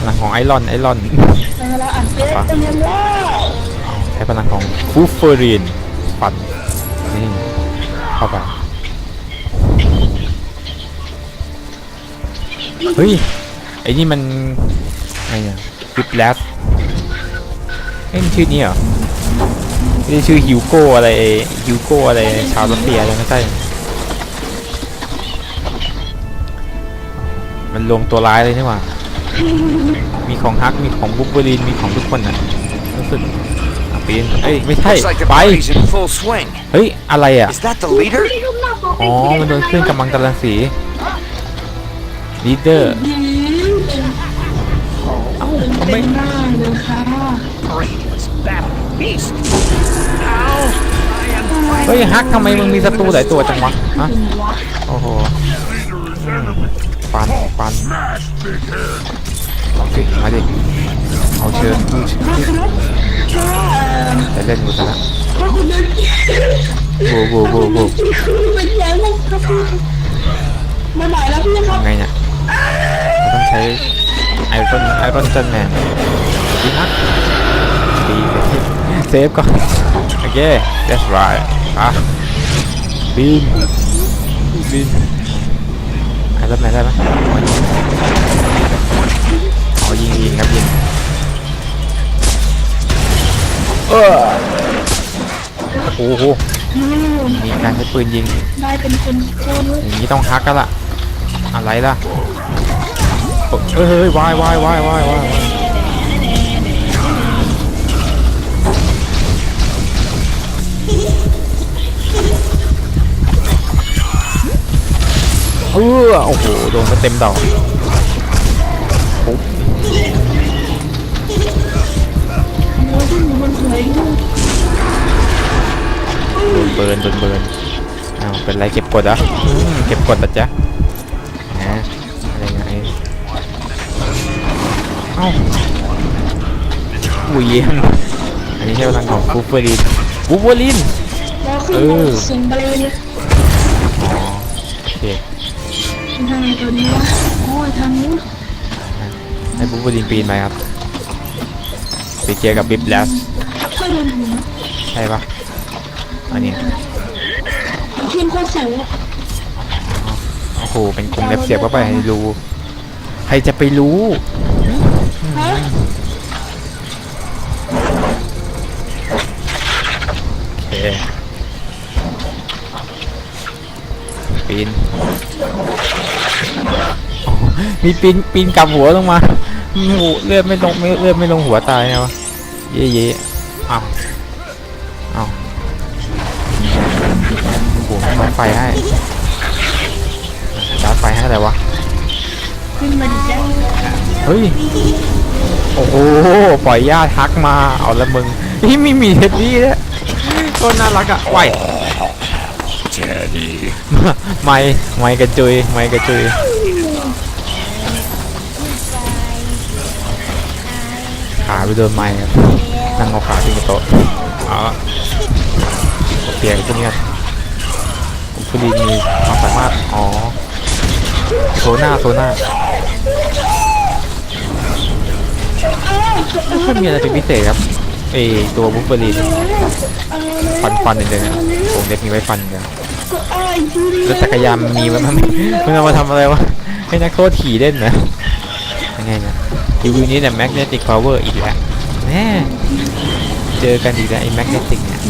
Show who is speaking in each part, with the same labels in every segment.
Speaker 1: พลังของไอรอนไอรอน
Speaker 2: ในเวลาอัดเปจะเรียนแล้ว
Speaker 1: ใช้พลังของฟูเฟอรีนฟันนี่เข้าไปเฮ้ยไอ้นี่มันไงเนี่ยวิปแลสเอ้ยมันชื่อนี้เหรอไม่ได้ชื่อฮิวโก้อะไรฮิวโก้อะไรชาวรัสเซียยังไม่ใช่มันรวมตัวร้ายเลยนี่หว่า มีของฮัก มีของบุบเบอรีน มีของทุกคนน่ะรู้สึกอะปีนเอ้ยไม่ใช่
Speaker 3: Looks like the
Speaker 1: ไป
Speaker 3: party's in full swing.
Speaker 1: เฮ้ย อะไรอะ
Speaker 3: Is that the leader?
Speaker 1: อ๋อ มันโดนขึ้นกำลังตรังสีลีดเดอร์เอ้าทำไม
Speaker 2: เป็นหน้าเลยค่ะ
Speaker 3: Brainless battle beast. Ow! I am
Speaker 1: เฮ้ยฮักทำไมมึงมีศัตรูหลายตัวจังวะฮะโอ้โหอืมปันปัน โอเคมาดิเอาเชิญผู้ช
Speaker 2: ถ้าคือถ้าเอ่อ
Speaker 1: จะเล่นกูซะละ
Speaker 2: ถ้าคุณนึก
Speaker 1: โว้โว้โว้โว้
Speaker 2: เป็นยังไงครับพี่มาไหนแล้วพี่ครับ
Speaker 1: ไงเนี่ยเราต้องใช้ไอรอนไอรอนจันแมนดีนักดีเซฟก่อนโอเค that's right อะบินบินไอรอนแมนได้ไหม อ้โหมีการใช้ปืนยิง
Speaker 2: ได้เป็นคนคน
Speaker 1: อย่างนี้ต้องฮักกันละอะไรล่ะโอ้เฮ้ยเฮ้ยวายวายวายวายวายวายเออโอ้โห โดนไปเต็มดอก เบิร์นโดนเบิร์นอ้าวเป็นไรเก็บกดเหรอะเก็บกดเหรอจ๊ะแหมอะไรไงเอ้าอุ้ยเยี่ยมอันนี้ใช่พลังของบูเบอรินบูเบอริน
Speaker 2: แล้วขึ้น
Speaker 1: เอ
Speaker 2: มา
Speaker 1: อ
Speaker 2: สิงไปเลยเนี่ย
Speaker 1: อ๋อโอเค
Speaker 2: ทางไหนตัวนี้วะโอ้ยทางนู้น
Speaker 1: ให้บูเบอรินปีนไปครับไปเจอกับบิบแลส
Speaker 2: ช่วยเดินหนู
Speaker 1: ใช่ปะอันนี้
Speaker 2: ขึ้น โคตรสูง
Speaker 1: โอ้โห เป็นกรงเล็บเสียบเข้าไปให้รู้ ใครจะไปรู้
Speaker 2: ฮะ
Speaker 1: โอเค ปีนโอ้มีปีน ปีนกลับหัวลงมาโอ้โหเลือดไม่ลงไม่เลือดไม่ลงหัวตายนะวะ เย่เย่อ้าวอ้าว โอ้โหชาร์จไฟให้ชาร์จไฟให้อะไรวะ
Speaker 2: ขึ้นมาดิจ้า
Speaker 1: เฮ้ย โอ้โห ปล่อยญาติทักมา เอาละมึง นี่ไม่มีเท็ดดี้แล้วก็น่ารักอะไหว
Speaker 3: Teddy.
Speaker 1: ไม่ไม่กระจุยไม่กระจุยขาไปโดนไม้ครับนั่งเอาขาที่โต๊ะเอาละเปลี่ยนพวกนี้กัน อุปรีมีความสามารถ อ๋อโซน่าโซน่าไม่ค่อยมีอะไรเป็นพิเศษครับไอตัวบุฟเฟอรีนฟันฟันเดินๆวงเล็บมีไว้ฟันเดียว
Speaker 2: ก็อ้ายดูดิ
Speaker 1: รถจักรยานมีไว้มันมันเอามาทำอะไรวะ ให้นักโทษขี่เล่นนะยังไงนี่ยรีวิวนี้เนี่ย magnetic power อีกแล้วแน่เจอกันอีกแล้วไอ้ magnetic เนี่ย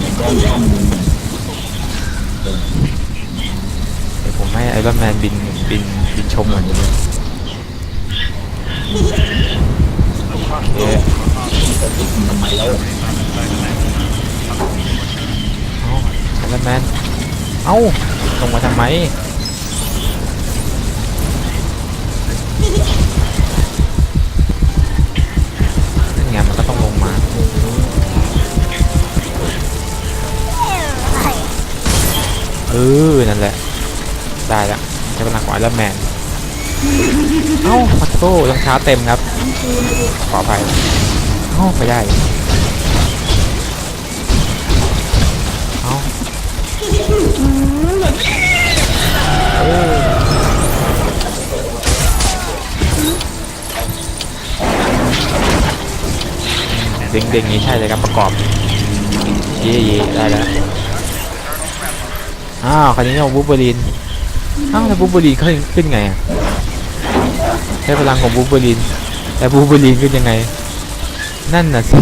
Speaker 1: ผมให้ไอรอนแมนบินบินบินชมหน่อยนิดนึงโอเคเอาไอรอนแมน เอ้าลงมาทำไมนั่นไงมันก็ต้องลงมาเออนั่นแหละ ได้และใช้พลังของไอรอนแมนเอ้ามาโต้ต้องชาเต็มครับ ขออภัยเอ้าไม่ได้ เอ้าเออเด้งเด้งๆนี้ใช่เลยครับประกอบเย่เย่ได้แล้วอ้าวคันนี้เอาบูเบอรีน อ้าวแล้วบูเบอรีนขึ้นขึ้นไงอะใช้พลังของบูเบอรีนแต่บูเบอรีนขึ้นยังไง นั่นน่ะสิ